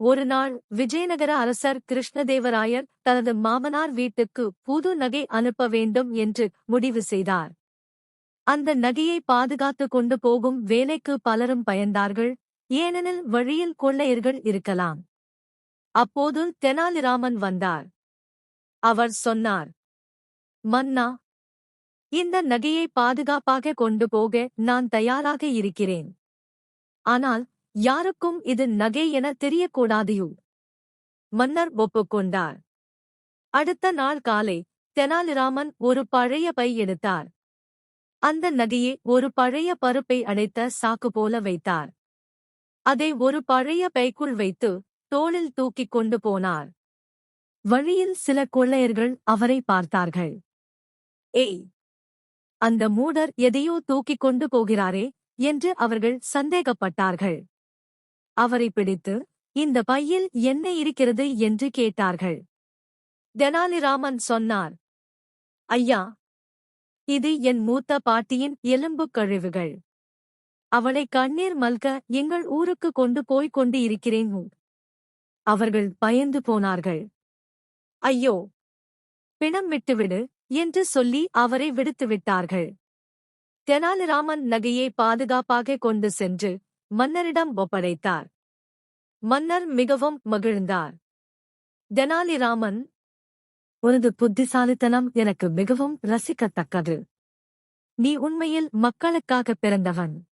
ஒருநாள் விஜயநகர அரசர் கிருஷ்ணதேவராயர் தனது மாமனார் வீட்டுக்கு புது நகை அனுப்ப வேண்டும் என்று முடிவு செய்தார். அந்த நகையை பாதுகாத்துக் கொண்டு போகும் வேலைக்கு பலரும் பயந்தார்கள். ஏனெனில் வழியில் கொள்ளையர்கள் இருக்கலாம். அப்போது தெனாலிராமன் வந்தார். அவர் சொன்னார் மன்னா இந்த நகையை பாதுகாப்பாக கொண்டு போக நான் தயாராக இருக்கிறேன். ஆனால் யாருக்கும் இது நகை என தெரியக்கூடாதையோ. மன்னர் ஒப்புக்கொண்டார். அடுத்த நாள் காலை தெனாலிராமன் ஒரு பழைய பை எடுத்தார். அந்த நகையை ஒரு பழைய பருப்பை அடைத்த சாக்கு போல வைத்தார். அதை ஒரு பழைய பைக்குள் வைத்து தோளில் தூக்கிக் கொண்டு போனார். வழியில் சில கொள்ளையர்கள் அவரை பார்த்தார்கள். ஏய்! அந்த மூடர் எதையோ தூக்கிக் கொண்டு போகிறாரே என்று அவர்கள் சந்தேகப்பட்டார்கள். அவரை பிடித்து இந்த பையில் என்ன இருக்கிறது? என்று கேட்டார்கள். தெனாலிராமன் சொன்னார் ஐயா இது என் மூத்த பாட்டியின் எலும்புக் கழிவுகள். அவளை கண்ணீர் மல்க எங்கள் ஊருக்கு கொண்டு போய்க் கொண்டு இருக்கிறேன் அவர்கள் பயந்து போனார்கள். ஐயோ பிணம் விட்டுவிடு என்று சொல்லி அவரை விடுத்துவிட்டார்கள். தெனாலிராமன் நகையை பாதுகாப்பாக கொண்டு சென்று மன்னரிடம் ஒப்படைத்தார். மன்னர் மிகவும் மகிழ்ந்தார். தெனாலிராமன் உனது புத்திசாலித்தனம் எனக்கு மிகவும் ரசிக்கத்தக்கது. நீ உண்மையில் மக்களுக்காக பிறந்தவன்.